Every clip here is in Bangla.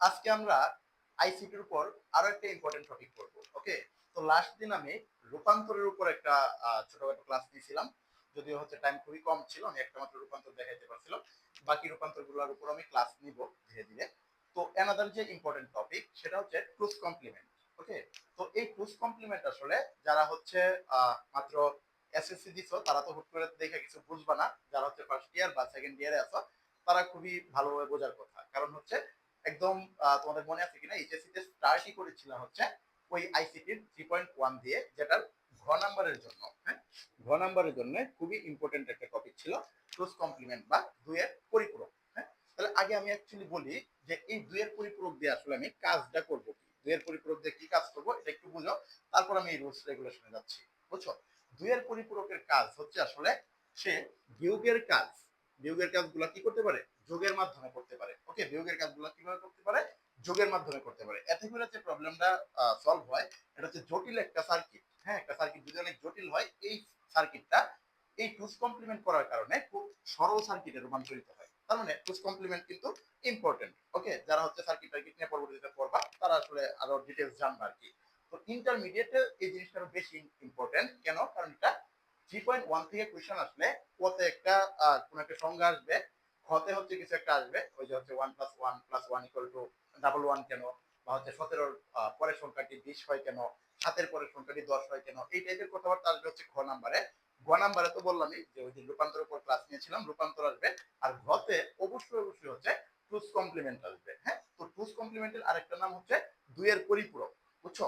আজকে আমরা আইসিটির উপর আরও একটা ইম্পর্টেন্ট টপিক করব ওকে তো লাস্ট দিন আমি রূপান্তরের উপর একটা ছোটখাটো ক্লাস দিয়েছিলাম, যদিও হচ্ছে টাইম খুবই কম ছিল, আমি একটা মাত্র রূপান্তর দেখাইতে পারছিলাম, বাকি রূপান্তরগুলোর উপর আমি ক্লাস নিব ধীরে ধীরে। তো অ্যানাদার যে ইম্পর্টেন্ট টপিক সেটা হচ্ছে টুস কমপ্লিমেন্ট ওকে তো এই টুস কমপ্লিমেন্ট আসলে যারা হচ্ছে মাত্র এসএসসি দিছো, তারা তো হুট করে দেখে কিছু বুঝবা না। যারা হচ্ছে ফার্স্ট ইয়ার বা সেকেন্ড ইয়ারে আছো, তারা খুবই ভালোভাবে বোঝার কথা। কারণ হচ্ছে একদম তোমাদের মনে আছে কিনা? এইচএসসি তে স্টার্টই করেছিলাম হচ্ছে ওই আইসিটির থ্রি পয়েন্ট ওয়ান দিয়ে, যেটার ঘ নাম্বারের জন্য হ্যাঁ? ঘ নাম্বারের জন্য খুবই ইম্পর্টেন্ট একটা টপিক ছিল ক্লোজ কমপ্লিমেন্ট বা দুইয়ের পরিপূরক হ্যাঁ? তাহলে আগে আমি অ্যাকচুয়ালি বলি যে এই দুইয়ের পরিপূরক দিয়ে আসলে আমি কাজটা করব কি? দুইয়ের পরিপূরক দিয়ে কি কাজ করব? এটা একটু বুঝো। তারপর আমি এই রুলস রেগুলেশনে যাচ্ছি, বুঝছ? দুইয়ের পরিপূরকের কাজ হচ্ছে আসলে সে বিয়োগের কাজ বিয়োগের কাজগুলো কি করতে পারে? যোগের মাধ্যমে করতে পারে। ওকে বিয়োগের কাজগুলো কীভাবে করতে পারে? যোগের মাধ্যমে করতে পারে। এতে করে যে প্রবলেমটা সলভ হয় এটা হচ্ছে জটিল একটা সার্কিট হ্যাঁ একটা সার্কিট যদি অনেক জটিল হয়, এই সার্কিটটা এই টুস কমপ্লিমেন্ট করার কারণে খুব সরল সার্কিটে রূপান্তরিত হয়। তার মানে টুস কমপ্লিমেন্ট কিন্তু ইম্পর্টেন্ট ওকে যারা হচ্ছে সার্কিট টার্কিট নিয়ে পরবর্তীতে পড়বা, তারা আসলে আরও ডিটেলস জানবা আর কি। তো ইন্টারমিডিয়েটে এই জিনিসটা আরও বেশি ইম্পর্টেন্ট কেন? কারণ এটা থ্রি পয়েন্ট ওয়ান থেকে কোয়েশন আসলে ওতে একটা কোনো একটা সংজ্ঞা আসবে খতে হচ্ছে কিছু একটা আসবে, ওই যে হচ্ছে one plus one plus one equal to double one কেন, বা হচ্ছে সতেরোর পরের সংখ্যাটি বিশ হয় কেন, সাতের পরের সংখ্যাটি দশ হয় কেন, এই টাইপের কথাবার্তা আসবে হচ্ছে খ নাম্বারে গ নাম্বারে তো বললামই যে ওই দিন রূপান্তর উপর ক্লাস নিয়েছিলাম, রূপান্তর আসবে, আর ঘতে অবশ্যই অবশ্যই হচ্ছে টুস কমপ্লিমেন্ট আসবে হ্যাঁ? তো টুস কমপ্লিমেন্টের আরেকটা নাম হচ্ছে দুইয়ের পরিপূরক, বুঝছ?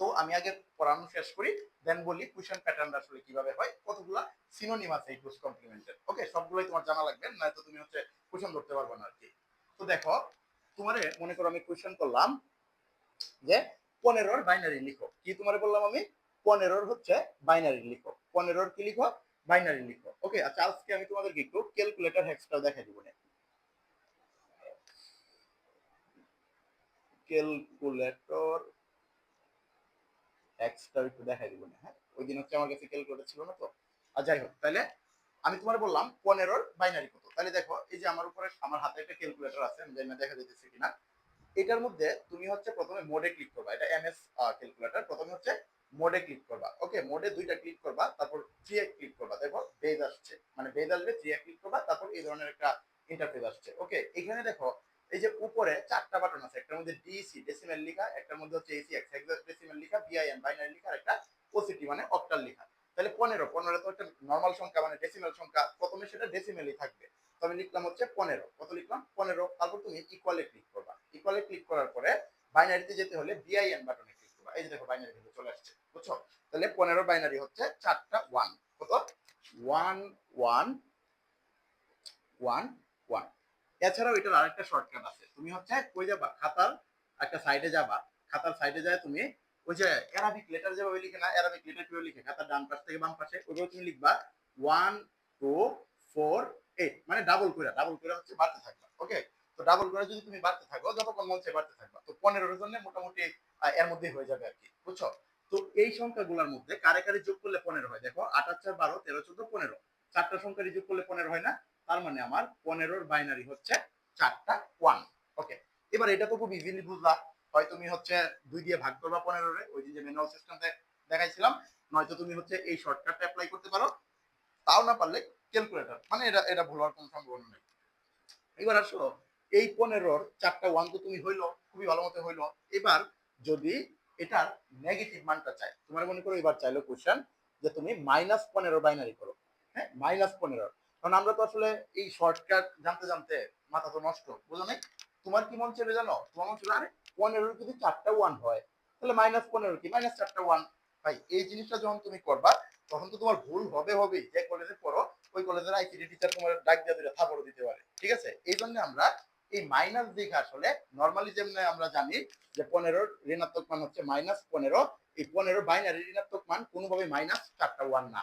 তো আমি আগে পড়ানো শেষ করি দেন বলি কুয়েশন প্যাটার্ন আসলে কীভাবে হয়, কতগুলা সিনোনিম আছে এই টুস কমপ্লিমেন্টের ওকে সবগুলোই তোমার জানা লাগবে, নয়তো তুমি হচ্ছে কোয়েশন ধরতে পারবে না আর কি তো দেখো, তোমারে মনে করো আমি কোয়েশন করলাম যে পনেরোর বাইনারি লিখো। কি তোমারে বললাম আমি? পনেরোর হচ্ছে বাইনারি লিখো। পনেরোর কি লিখো? বাইনারি লিখো। ওকে আচ্ছা আজকে আমি তোমাদেরকে একটু ক্যালকুলেটর হ্যাক্সটাও দেখাই দিব না ক্যালকুলেটর হ্যাক্সটাও একটু দেখাই দিব না হ্যাঁ? ওই দিন হচ্ছে আমার কাছে ক্যালকুলেটর ছিল না তো। আর যাই হোক, তাহলে আমি তোমার বললাম পনেরোর বাইনারি কত? তাহলে দেখো, এই যে আমার উপরে, আমার হাতে একটা ক্যালকুলেটর আছে, আমি জানি দেখা যেতেছে কিনা। এটার মধ্যে তুমি হচ্ছে প্রথমে মোডে ক্লিক করবা, এটা এমএস ক্যালকুলেটর প্রথমে হচ্ছে মোডে ক্লিক করবা। ওকে মোডে দুইটা ক্লিক করবা, তারপর থ্রি এ ক্লিক করবা। দেখো বেজ আসছে মানে বেজ আসবে থ্রি এ ক্লিক করবা, তারপর এই ধরনের একটা ইন্টারফেস আসছে। ওকে এখানে দেখো এই যে উপরে চারটা বাটন আছে, একটার মধ্যে ডিসি ডেসিমেল লিখা, একটার মধ্যে হচ্ছে এসি এক্স ডেসিমেল লেখা বিআইএম বাইনারি লিখা একটা ওসিটি মানে অক্টাল লেখা। তাহলে পনেরো পনেরো তো একটা নর্মাল সংখ্যা মানে ডেসিমেল সংখ্যা, প্রথমে সেটা ডেসিমেলই থাকবে। তো আমি লিখলাম হচ্ছে পনেরো। কত লিখলাম? পনেরো। তারপর তুমি ইকুয়ালে ক্লিক করবা। ইকুয়ালে ক্লিক করার পরে বাইনারিতে যেতে হলে বিআইএন বাটনে ক্লিক করবা। এই যে দেখো বাইনারি ভ্যালু চলে আসছে, বুঝছ? তাহলে পনেরো বাইনারি হচ্ছে চারটা ওয়ান কত? ওয়ান ওয়ান ওয়ান ওয়ান এছাড়াও এটার আরেকটা শর্টকাট আছে। তুমি হচ্ছে কই যাবা খাতার একটা সাইডে যাবা, খাতার সাইডে যায় তুমি ওই যে অ্যারাবিক লেটার যেভাবে লিখে না অ্যারাবিক লেটার কীভাবে লিখে? খাতার ডান পাশ থেকে বাম পাশে ওইভাবে তুমি লিখবা ওয়ান টু ফোর এইট মানে ডাবল করে ডাবল করে হচ্ছে বাড়তে থাকবা ওকে তো ডাবল করে যদি তুমি বাড়তে থাকো, যতক্ষণ মন চায় বাড়তে থাকবা, তো পনেরোর জন্য মোটামুটি এর মধ্যে হয়ে যাবে আর কি, বুঝছ? তো এই সংখ্যাগুলোর মধ্যে কারে কারে যোগ করলে পনেরো হয়? দেখো, আট আট চার বারো, তেরো, চোদ্দ, পনেরো, চারটা সংখ্যারই যোগ করলে পনেরো হয় না? তার মানে আমার পনেরোর বাইনারি হচ্ছে চারটা ওয়ান ওকে এবার এটা তো খুব ইজিলি বুঝলা। হয় তুমি হচ্ছে দুই দিয়ে ভাগ করবা পনেরোরে, ওই যে ম্যানুয়াল সিস্টেম দেখাইছিলাম। নয়তো তুমি হচ্ছে এই শর্টকাটটা অ্যাপ্লাই করতে পারো। তাও না পারলে ক্যালকুলেটর মানে এটা এটা ভুল হওয়ার কোনো সম্ভাবনা নেই। এবার আসো, এই পনেরোর চারটা ওয়ান তো তুমি হইল, খুবই ভালো মতো হইল। এবার যদি এটার নেগেটিভ মানটা চাই, তোমার মনে করো এবার চাইলো কোশ্চেন যে তুমি মাইনাস পনেরো বাইনারি করো। হ্যাঁ মাইনাস পনেরো কারণ আমরা তো আসলে এই শর্টকাট জানতে জানতে মাথা তো নষ্ট, বুঝো নাই? তোমার কি মন ছিল জানো? তোমার মন ছিল আরে পনেরো যদি চারটা ওয়ান হয়, তাহলে মাইনাস পনেরো কি? মাইনাস চারটা ওয়ান ভাই, এই জিনিসটা যখন তুমি করবা, তখন তো তোমার ভুল হবে হবেই। যে কলেজে পড়ো, ওই কলেজের আইসিডি টিচার তোমার ডাক দিয়ে দিলে থাপড় দিতে পারে। ঠিক আছে? এই জন্য আমরা এই মাইনাস দিকে আসলে নর্মালি যেমন আমরা জানি যে পনেরোর ঋণাত্মক মান হচ্ছে মাইনাস পনেরো। এই পনেরো বাইনারি ঋণাত্মক মান কোনোভাবে মাইনাস চারটা ওয়ান না।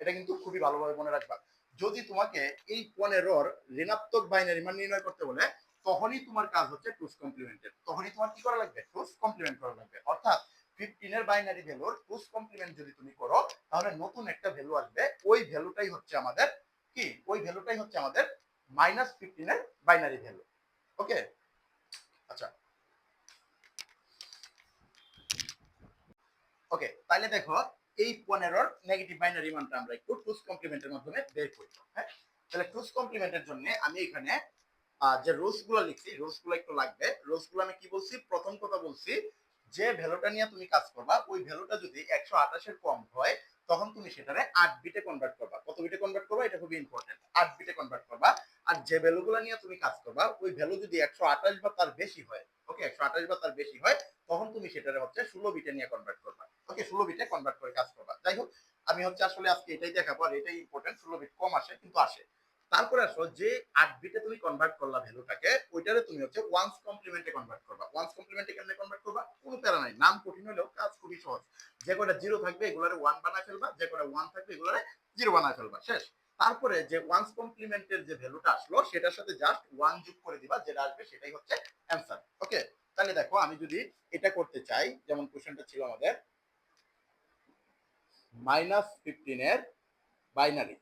এটা কিন্তু খুবই ভালোভাবে মনে রাখবা। যদি তোমাকে এই পনেরোর ঋণাত্মক বাইনারি মান নির্ণয় করতে বলে, তখনই তোমার কাজ হচ্ছে টুস কমপ্লিমেন্টের তখনই তোমার কি করা লাগবে? টুস কমপ্লিমেন্ট করা লাগবে। অর্থাৎ ফিফটিনের বাইনারি ভ্যালুর টুস কমপ্লিমেন্ট যদি তুমি করো, তাহলে নতুন একটা ভ্যালু আসবে। ওই ভ্যালুটাই হচ্ছে আমাদের কি? ওই ভ্যালুটাই হচ্ছে আমাদের মাইনাস ফিফটিনের বাইনারি ভ্যালু ওকে আচ্ছা। ওকে তাহলে দেখো এই পনেরোর নেগেটিভ বাইনারি মানটা আমরা একটু টুস কমপ্লিমেন্টের মাধ্যমে বের করি। হ্যাঁ? তাহলে টুস কমপ্লিমেন্টের জন্য আমি এখানে যে রুলসগুলো লিখছি রুলসগুলো একটু লাগবে। রুলসগুলো আমি কি বলছি? প্রথম কথা বলছি, যে ভ্যালুটা নিয়ে তুমি কাজ করবা, ওই ভ্যালুটা যদি একশো আঠাশের কম হয়, তখন তুমি সেটারে আট বিটে কনভার্ট করবা। কত বিটে কনভার্ট করবা? এটা খুবই ইম্পর্টেন্ট আট বিটে কনভার্ট করবা। আর যে ভ্যালুগুলো নিয়ে তুমি কাজ করবা, ওই ভ্যালু যদি একশো আঠাশ বা তার বেশি হয় ওকে একশো আঠাশ বা তার বেশি হয়, তখন তুমি সেটারে হচ্ছে ষোলো বিটে নিয়ে কনভার্ট করবা। ওকে, ষোলো বিটে কনভার্ট করে কাজ করবা। যাই হোক, আমি হচ্ছে আসলে আজকে এটাই দেখাবো, আর এটাই ইম্পর্টেন্ট ষোলো বিট কম আসে কিন্তু আসে। তারপরে আসো, যে আট বিটে তুমি কনভার্ট করলা ভ্যালুটাকে ওইটারে তুমি হচ্ছে ওয়ান্স কমপ্লিমেন্টে কনভার্ট করবা। ওয়ান্স কমপ্লিমেন্টে কেমনে কনভার্ট করবা? কোনো প্যারা নাই, নাম কঠিন হলেও কাজ খুবই সহজ। যে কটা জিরো থাকবে, এগুলারে ওয়ান বানায় ফেলবা, যে কটা ওয়ান থাকবে, এগুলারে জিরো বানায় ফেলবা। শেষ। তারপরে যে ওয়ান্স কমপ্লিমেন্টের যে ভ্যালুটা আসলো, সেটার সাথে জাস্ট ওয়ান যোগ করে দিবা, যেটা আসবে সেটাই হচ্ছে অ্যান্সার ওকে? তাহলে দেখো, আমি যদি এটা করতে চাই, যেমন কোশ্চেনটা ছিল আমাদের মাইনাস ফিফটিনের বাইনারি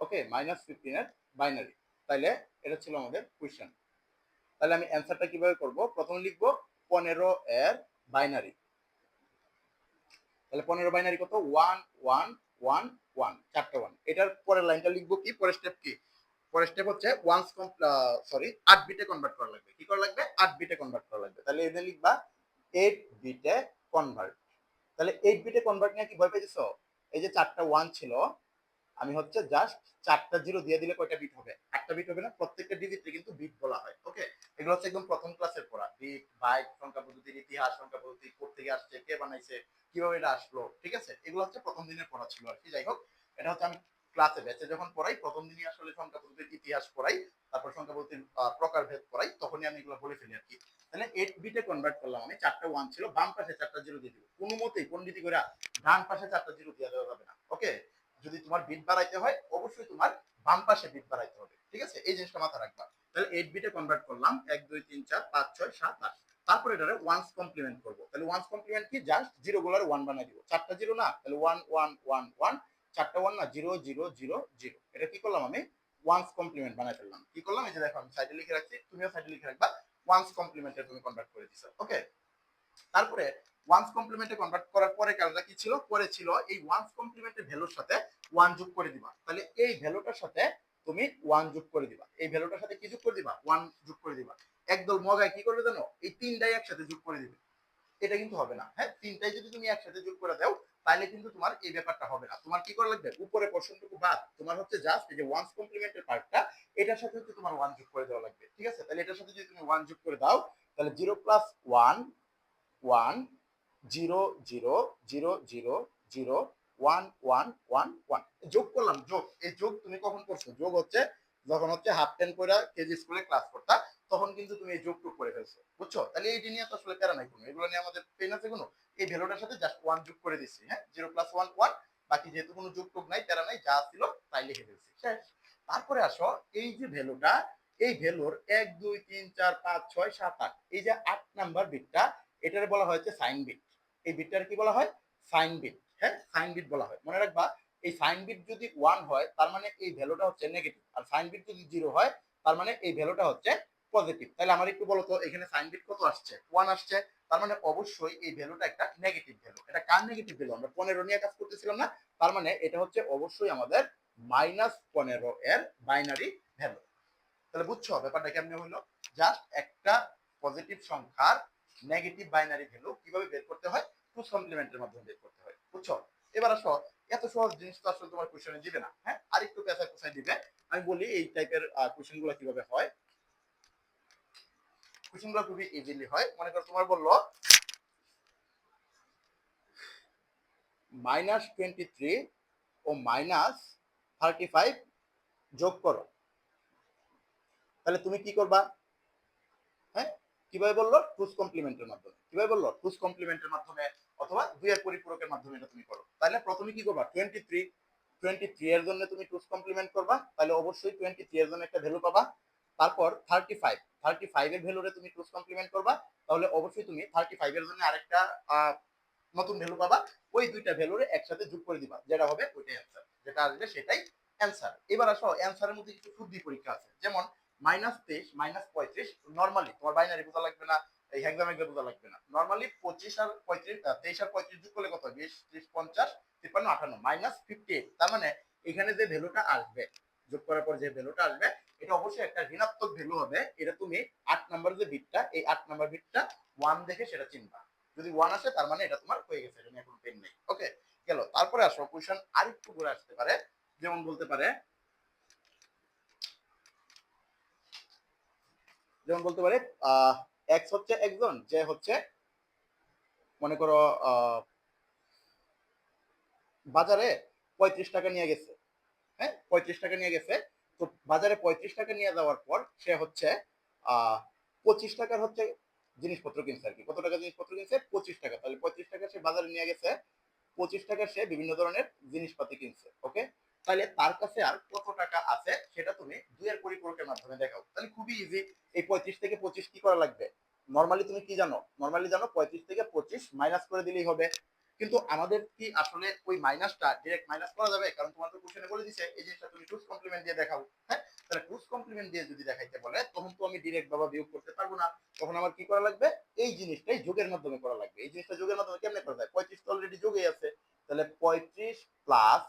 ওকে মাইনাস ফিফটিনের বাইনারি তাইলে এটা ছিল আমাদের কোয়েশ্চেন তাহলে আমি অ্যান্সারটা কীভাবে করব? প্রথম লিখব পনেরো এর বাইনারি তাহলে পনেরো বাইনারি কত? ওয়ান ওয়ান ওয়ান ওয়ান চারটে ওয়ান এটার পরের লাইনটা লিখব কি? পরের স্টেপ কি? পরের স্টেপ হচ্ছে ওয়ান্স সরি আট বিটে কনভার্ট করা লাগবে। কি করা লাগবে? আট বিটে কনভার্ট করা লাগবে। তাহলে এদের লিখবা এইট বিটে কনভার্ট তাহলে এইট বিটে কনভার্ট নিয়ে কি ভয় পেয়েছ এই যে চারটা ওয়ান ছিল, আমি হচ্ছে জাস্ট চারটা জিরো দিয়ে দিলে কয়টা বিট হবে? একটা বিট হবে না, প্রত্যেকটা ডিজিটে কিন্তু বিট বলা হয় ওকে এগুলো হচ্ছে একদম প্রথম ক্লাসের পড়া। বিট বাইট সংখ্যা পদ্ধতির ইতিহাস, সংখ্যা পদ্ধতি কোথেকে আসছে, কে বানাইছে, কীভাবে এটা আসলো, ঠিক আছে? এগুলো হচ্ছে প্রথম দিনের পড়া ছিল আর কি, যাই হোক। এটা হচ্ছে আমি ক্লাসে ব্যাচে যখন পড়াই, প্রথম দিনই আসলে সংখ্যা পদ্ধতির ইতিহাস পড়াই, তারপর সংখ্যা পদ্ধতির প্রকারভেদ পড়াই, তখনই আমি এগুলো বলে ফেলি আর কি। তাহলে এইট বিটে কনভার্ট করলাম আমি, চারটা ওয়ান ছিল, বাম পাশে চারটা জিরো দিয়ে দিব। কোনো মতেই পন্ডিতি করে ডান পাশে চারটা জিরো দিয়ে দেওয়া যাবে না ওকে যদি তোমার বিট বাড়াইতে হয়, অবশ্যই তোমার বাম পাশে বিট বাড়াইতে হবে, ঠিক আছে? এই জিনিসটা মাথায় রাখবা। তাহলে এইট বিটে কনভার্ট করলাম, এক, দুই, তিন, চার, পাঁচ, ছয়, সাত, আট। তারপরে এটারে ওয়ান্স কমপ্লিমেন্ট করব। তাহলে ওয়ান্স কমপ্লিমেন্ট কি? জাস্ট জিরো গুলার ওয়ান বানাই দিব। চারটা জিরো না, তাহলে ওয়ান ওয়ান ওয়ান ওয়ান চারটা ওয়ান না জিরো জিরো জিরো জিরো এটা কি করলাম আমি? ওয়ান্স কমপ্লিমেন্ট বানাই ফেললাম। কি করলাম? এই যে দেখো, আমি সাইডে লিখে রাখছি, তুমিও সাইডে লিখে রাখবা। ওয়ান্স কমপ্লিমেন্টে তুমি কনভার্ট করে দিছো। ওকে তারপরে ওয়ান্স কমপ্লিমেন্টে কনভার্ট করার পরে কাজটা কি ছিল? পরে ছিল এই ওয়ান্স কমপ্লিমেন্টের ভ্যালুর সাথে ওয়ান যোগ করে দিবা। তাহলে এই ভ্যালুটার সাথে তুমি ওয়ান যোগ করে দিবা। এই ভ্যালুটার সাথে কি যোগ করে দিবা? ওয়ান যোগ করে দিবা। একদল মগায় কি করবে জানো? এই তিনটাই একসাথে যোগ করে দিবে। এটা কিন্তু হবে না হ্যাঁ? তিনটাই যদি তুমি একসাথে যোগ করে দাও তাহলে কিন্তু তোমার এই ব্যাপারটা হবে না। তোমার কি করা লাগবে? উপরে পোর্শনটুকু বাদ। তোমার হচ্ছে জাস্ট এই যে ওয়ান্স কমপ্লিমেন্টের পার্টটা এটার সাথে হচ্ছে তোমার ওয়ান যোগ করে দেওয়া লাগবে। ঠিক আছে? তাহলে এটার সাথে যদি তুমি ওয়ান যোগ করে দাও তাহলে zero plus one one zero zero zero zero zero one one one one যোগ করলাম, যোগ। এই যোগ তুমি কখন করছ? যোগ হচ্ছে যখন হচ্ছে হাফ টেন করে কেজি স্কুলে ক্লাস করতা। তখন কিন্তু তুমি এই যোগটুক করে ফেলছো। বুঝছ? তাহলে এই নিয়ে তো আসলে প্যারা নাই কোনো। এগুলো নিয়ে আমাদের পেন আছে কোনো? এই ভ্যালুটার সাথে জাস্ট ওয়ান যোগ করে দিচ্ছি হ্যাঁ? জিরো প্লাস ওয়ান ওয়ান বাকি যেহেতু কোনো যোগ টোগ নাই, প্যারা নাই, যা ছিল তাই লিখে ফেলছি তারপরে আসো, এই যে ভ্যালুটা এই ভ্যালুর এক, দুই, তিন, চার, পাঁচ, ছয়, সাত, আট। এই যে আট নাম্বার বিটটা এটার বলা হয়েছে সাইন বিট এই বিটটার কি বলা হয়? সাইন বিট হ্যাঁ? সাইন বিট বলা হয়। মনে রাখবা, এই সাইন বিট যদি ওয়ান হয়, তার মানে এই ভ্যালুটা হচ্ছে নেগেটিভ আর সাইন বিট যদি জিরো হয়, তার মানে এই ভ্যালুটা হচ্ছে পজিটিভ তাহলে আমার একটু বলো তো, এখানে সাইন বিট কত আসছে? ওয়ান আসছে, তার মানে অবশ্যই এই ভ্যালুটা একটা নেগেটিভ ভ্যালু এটা কার নেগেটিভ ভ্যালু আমরা পনেরো নিয়ে কাজ করতেছিলাম না, তার মানে এটা হচ্ছে অবশ্যই আমাদের মাইনাস পনেরো এর বাইনারি ভ্যালু তাহলে বুঝছ ব্যাপারটা কেমনি হলো? জাস্ট একটা পজিটিভ সংখ্যার নেগেটিভ বাইনারি ভ্যালু কীভাবে বের করতে হয়? টুস কমপ্লিমেন্টের মাধ্যমে বের করতে হয়। বুঝছ? এবার আসো, এত সহজ জিনিস তো আসলে তোমার কোশ্চেনে দিবে না হ্যাঁ? আরেকটু পেশা কোথায় দিবে। আমি বলি এই টাইপের কোশ্চেনগুলো কীভাবে হয়? কোশ্চেনগুলো খুবই ইজিলি হয়। মনে করো তোমার বলল মাইনাস টোয়েন্টি থ্রি ও মাইনাস থার্টি ফাইভ যোগ করো। তাহলে তুমি কি করবা? হ্যাঁ? কীভাবে বলল? টুস কমপ্লিমেন্টের মাধ্যমে। কীভাবে বলল? টুস কমপ্লিমেন্টের মাধ্যমে অথবা দুইয়ের পরিপূরকের মাধ্যমে এটা তুমি করো। তাহলে প্রথমে কি করবা? টোয়েন্টি থ্রি টোয়েন্টি থ্রি এর জন্য তুমি টুস কমপ্লিমেন্ট করবা। তাহলে অবশ্যই টোয়েন্টি থ্রি এর জন্য একটা ভ্যালু পাবা। তারপর থার্টি ফাইভ থার্টি ফাইভ এর ভ্যালুরে তুমি টুস কমপ্লিমেন্ট করবা, তাহলে অবশ্যই তুমি থার্টি ফাইভ এর জন্য আরেকটা নতুন ভ্যালু পাবা। ওই দুইটা ভ্যালুরে একসাথে যোগ করে দিবা, যেটা হবে ওইটাই অ্যান্সার যেটা আসবে সেটাই অ্যান্সার এবার আসো অ্যান্সারের মধ্যে কিছু শুদ্ধি পরীক্ষা আছে। যেমন মাইনাস তেইশ মাইনাস পঁয়ত্রিশ নর্মালি তোমার বাইনারি বোঝা লাগবে না, এই হ্যাংজাম বোঝা লাগবে না। নর্মালি পঁচিশ আর পঁয়ত্রিশ তেইশ আর পঁয়ত্রিশ যোগ করলে কত বিশ, ত্রিশ, পঞ্চাশ, তিপ্পান্ন আটান্ন মাইনাস ফিফটি এইট তার মানে এখানে যে ভ্যালুটা আসবে, যোগ করার পর যে ভ্যালুটা আসবে এটা অবশ্যই একটা ঋণাত্মক ভ্যালু হবে। এটা তুমি আট নাম্বার যে বিটটা এই আট নাম্বার বিটটা ওয়ান দেখে সেটা চিনবা। যদি ওয়ান আসে, তার মানে এটা তোমার হয়ে গেছে, এটা নিয়ে কোনো পেন নেই। ওকে গেল। তারপরে আসো কোয়েশন আরেকটু ঘুরে আসতে পারে। যেমন বলতে পারে, যেমন বলতে পারে এক্স হচ্ছে একজন যে হচ্ছে, মনে করো বাজারে পঁয়ত্রিশ টাকা নিয়ে গেছে। হ্যাঁ? পঁয়ত্রিশ টাকা নিয়ে গেছে। তো বাজারে পঁয়ত্রিশ টাকা নিয়ে যাওয়ার পর সে হচ্ছে পঁচিশ টাকার হচ্ছে জিনিসপত্র কিনছে আর কি। কত টাকা জিনিসপত্র কিনছে? পঁচিশ টাকা। তাহলে পঁয়ত্রিশ টাকা সে বাজারে নিয়ে গেছে, পঁচিশ টাকা সে বিভিন্ন ধরনের জিনিসপাতি কিনছে, ওকে? তাহলে তার কাছে আর কত টাকা আছে সেটা তুমি দুইয়ের পরিপূরকের মাধ্যমে দেখাও। তাহলে খুবই ইজি এই পঁয়ত্রিশ থেকে পঁচিশ কি করা লাগবে? নর্মালি তুমি কি জানো? নর্মালি জানো পঁয়ত্রিশ থেকে পঁচিশ মাইনাস করে দিলেই হবে। কিন্তু আমাদের কি আসলে ওই মাইনাসটা ডিরেক্ট মাইনাস করা যাবে? কারণ তোমার তো কোশ্চেনে বলে দিছে, এই জিনিসটা তুমি টুস কমপ্লিমেন্ট দিয়ে দেখাও হ্যাঁ? তাহলে টুস কমপ্লিমেন্ট দিয়ে যদি দেখাইতে বলে, তখন তো আমি ডিরেক্ট বাবা বিয়োগ করতে পারব না। তখন আমার কি করা লাগবে? এই জিনিসটাই যোগের মাধ্যমে করা লাগবে। এই জিনিসটা যোগের মাধ্যমে কেমনে করা যায়? পঁয়ত্রিশ তো অলরেডি যোগেই আছে। তাহলে পঁয়ত্রিশ প্লাস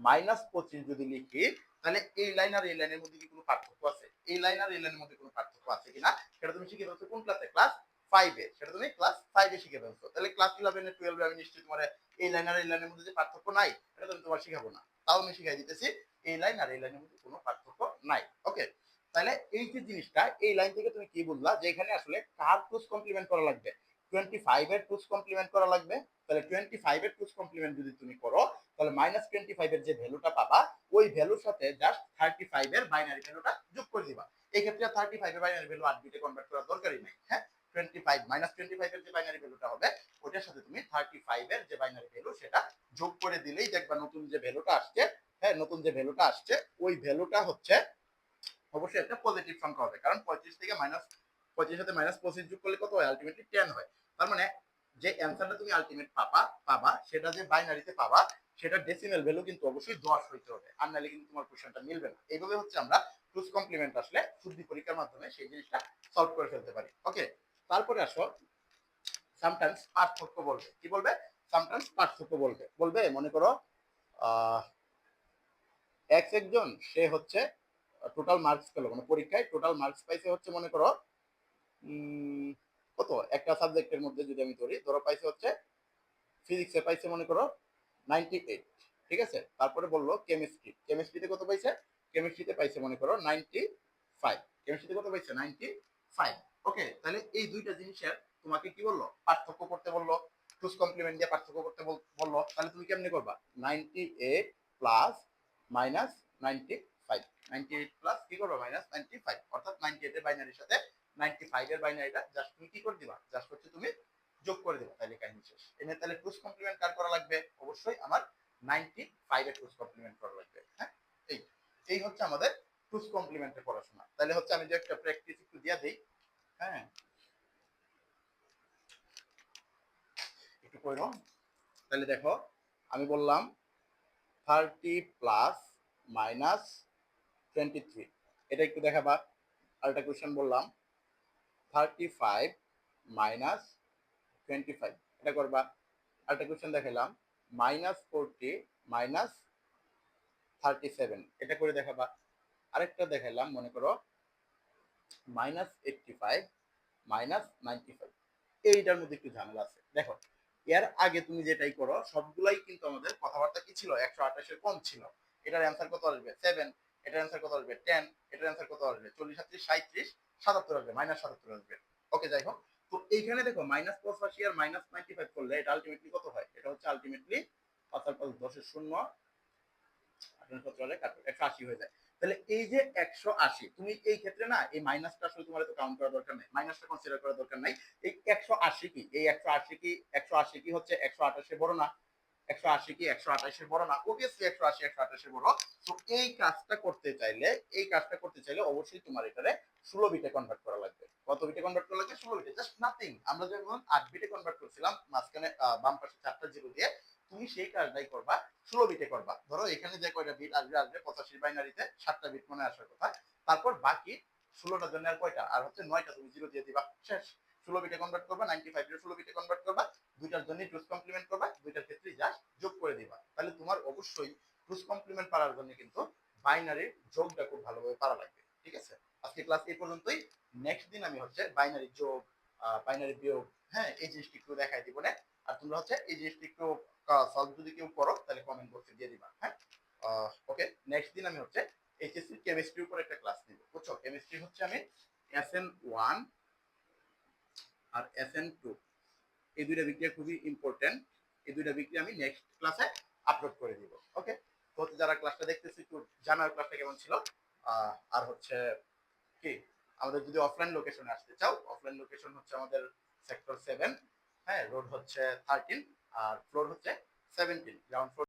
মাইনাস পঁচিশ যদি লিখি, তাহলে এই লাইন আর এই লাইনের মধ্যে কি কোনো পার্থক্য আছে? এই লাইন আর এই লাইনের মধ্যে কোনো পার্থক্য আছে কিনা? সেটা তুমি শিখে ফেলছো কোন ক্লাসে ক্লাস ফাইভে সেটা তুমি ক্লাস ফাইভে শিখে ফেলছো। তাহলে ক্লাস ইলেভেন টুয়েলভে আমি নিশ্চয়ই তোমার এই লাইন আর এই লাইনের মধ্যে যে পার্থক্য নাই এটা তুমি তোমার শিখাবো না। তাও আমি শিখাই দিতেছি, এই লাইন আর এই লাইনের মধ্যে কোনো পার্থক্য নাই। ওকে তাহলে এই যে জিনিসটা, এই লাইন থেকে তুমি কি বুঝলা যে এখানে আসলে কার টুস কমপ্লিমেন্ট করা লাগবে? টোয়েন্টি ফাইভ এর টুস কমপ্লিমেন্ট করা লাগবে। তাহলে টোয়েন্টি ফাইভ এর টুস কমপ্লিমেন্ট যদি তুমি করো, তাহলে মাইনাস টোয়েন্টি ফাইভ এর যে ভ্যালুটা পাবা, ওই ভ্যালুর সাথে জাস্ট থার্টি ফাইভ এর বাইনারি ভ্যালুটা যোগ করে দিবা। এই ক্ষেত্রে থার্টি ফাইভ এর বাইনারি ভ্যালু আট বিটে কনভার্ট করার দরকারই নাই হ্যাঁ? টোয়েন্টি ফাইভ মাইনাস টোয়েন্টি যে বাইনারি ভ্যালুটা হবে ওটার সাথে তুমি থার্টি ফাইভ এর যে বাইনারি ভ্যালু সেটা যোগ করে দিলেই দেখবা নতুন যে ভ্যালুটা আসছে হ্যাঁ নতুন যে ভ্যালুটা আসছে, ওই ভ্যালুটা হচ্ছে অবশ্যই একটা পজিটিভ সংখ্যা হবে। কারণ পঁয়ত্রিশ থেকে মাইনাস পঁচিশ সাথে মাইনাস পঁচিশ যোগ করলে কত হয়? আলটিমেটলি টেন হয়। তার মানে যে অ্যান্সারটা তুমি আলটিমেট পাবা পাবা, সেটা যে বাইনারিতে পাবা, সেটা ডেসিমেল ভ্যালু কিন্তু অবশ্যই দশ হইতে হবে। আর নাহলে কিন্তু তোমার কোশ্চেনটা মিলবে না। এইভাবে হচ্ছে আমরা টুস কমপ্লিমেন্ট আসলে শুদ্ধি পরীক্ষার মাধ্যমে সেই জিনিসটা সলভ করে ফেলতে পারি। ওকে তারপরে আসো সামটাইমস পার্থক্য বলবে। কি বলবে? সামটাইমস পার্থক্য বলবে। বলবে, মনে করো এক্স একজন, সে হচ্ছে টোটাল মার্কস পেল মানে পরীক্ষায় টোটাল মার্কস পাইছে হচ্ছে, মনে করো কত? একটা সাবজেক্টের মধ্যে যদি আমি ধরি, ধরো পাইছে হচ্ছে ফিজিক্সে পাইছে, মনে করো নাইনটি এইট ঠিক আছে? তারপরে বলল কেমিস্ট্রি কেমিস্ট্রিতে কত পাইছে? কেমিস্ট্রিতে পাইছে, মনে করো নাইনটি ফাইভ কেমিস্ট্রিতে কত পাইছে? নাইনটি ফাইভ ওকে তাহলে এই দুইটা জিনিসের তোমাকে কি বলল? পার্থক্য করতে বলল টুস কমপ্লিমেন্ট দিয়ে পার্থক্য করতে বলল, তাহলে তুমি কেমনে করবা? Ninety eight plus minus ninety five ninety eight plus কি করবা? মাইনাস নাইনটি ফাইভ অর্থাৎ নাইনটি এইটের বাইনারির সাথে নাইনটি ফাইভ এর বাইনারিটা জাস্ট তুমি কি করে দিবা? জাস্ট হচ্ছে তুমি যোগ করে দেবা তাহলে কাহিনী শেষ। এনে তাহলে টুস কমপ্লিমেন্ট কার করা লাগবে? অবশ্যই আমার নাইনটি ফাইভ এর টুস কমপ্লিমেন্ট করা লাগবে হ্যাঁ? এই এই হচ্ছে আমাদের টুস কমপ্লিমেন্টের পড়াশোনা। তাহলে হচ্ছে আমি যে একটা প্র্যাকটিস একটু দিয়া দিই। হ্যাঁ। একটু কইরো তাহলে দেখো, আমি বললাম thirty plus minus twenty three. এটা একটু বললাম, thirty five minus twenty five, এটা করবা। আরেকটা কোয়েশ্চেন দেখালাম minus forty minus thirty seven, এটা করে দেখাবা। আরেকটা দেখালাম মনে করো minus eighty five, minus ninety five. এইটার মধ্যে একটু ঝামেলা আছে। দেখো, এর আগে তুমি যেটাই করো, সবগুলাই কিন্তু আমাদের কথাবার্তা কি ছিল? একশো আঠাশের কম ছিল। এটার অ্যান্সার কত আসবে? সেভেন এটার অ্যান্সার কত আসবে? টেন এটার অ্যান্সার কত আসবে? চল্লিশ সাতত্রিশ সাঁত্রিশ সাতাত্তর আসবে মাইনাস সাতাত্তর আসবে। ওকে যাই হোক। তো এইখানে দেখো মাইনাস পঁচাশি আর মাইনাস নাইনটি ফাইভ করলে এটা আলটিমেটলি কত হয়? এটা হচ্ছে আলটিমেটলি পাঁচ আর পাঁচ দশের শূন্য। একশো আশি হয়ে যায়। তাহলে এই যে একশো আশি, তুমি এই ক্ষেত্রে না, এই মাইনাসটা আসলে তোমার তো কাউন্ট করা দরকার নেই। মাইনাসটা কনসিডার করার দরকার নাই। এই একশো আশি কি? এই একশো আশি কি, একশো আশি কি হচ্ছে? একশো আঠাশের বড় না। একশো আশি কি, একশো আঠাশের বড় না? অবভিয়াসলি একশো আশি, একশো আঠাশের বড়। তো এই কাজটা করতে চাইলে, এই কাজটা করতে চাইলে অবশ্যই তোমার এটারে ষোলো বিটে কনভার্ট করা লাগবে। কত বিটে কনভার্ট করা লাগবে? ষোলো বিটে জাস্ট নাথিং আমরা যখন আট বিটে কনভার্ট করছিলাম, মাঝখানে বাম পাশে চারটা জিরো দিয়ে তুমি সেই কাজটাই করবা, ষোলো বিটে করবা। ধরো এখানে যে কয়টা বিট আসবে আসবে পঁচাশি বাইনারিতে সাতটা বিট মনে আসার কথা। তারপর বাকি ষোলোটার জন্য আর কয়টা? আর হচ্ছে নয়টা তুমি জিরো দিয়ে দিবা। শেষ। ষোলো বিটে কনভার্ট করবা নাইনটি ফাইভ ষোলো বিটে কনভার্ট করবা। দুইটার জন্য টুস কমপ্লিমেন্ট করবা, দুইটার ক্ষেত্রে যা যোগ করে দিবা। তাহলে তোমার অবশ্যই টুস কমপ্লিমেন্ট পারার জন্য কিন্তু বাইনারির যোগটা খুব ভালোভাবে পারা লাগবে। ঠিক আছে? আজকে ক্লাস এই পর্যন্তই। নেক্সট দিন আমি হচ্ছে বাইনারি যোগ বাইনারি বিয়োগ হ্যাঁ এই জিনিসটি একটু দেখাই দিব। না আর তোমরা হচ্ছে এই জিনিসটি একটু সলভ যদি কেউ করো, তাহলে কমেন্ট বক্সে দিয়ে দিবা হ্যাঁ? ওকে নেক্সট দিন আমি হচ্ছে এইচএসসি কেমিস্ট্রির উপর একটা ক্লাস নিব, বুঝছ? কেমিস্ট্রি হচ্ছে আমি এস এন ওয়ান আর এস এন টু এই দুইটা বিক্রিয়া খুবই ইম্পর্টেন্ট এই দুইটা বিক্রিয়া আমি নেক্সট ক্লাসে আপলোড করে দিব ওকে তো যারা ক্লাসটা দেখতেছি, একটু জানার ক্লাসটা কেমন ছিল। আর হচ্ছে কি, আমাদের যদি অফলাইন লোকেশনে আসতে চাও অফলাইন লোকেশন হচ্ছে আমাদের সেক্টর সেভেন হ্যাঁ রোড হচ্ছে থার্টিন আর ফ্লোর হচ্ছে সেভেন্টিন গ্রাউন্ড ফ্লোর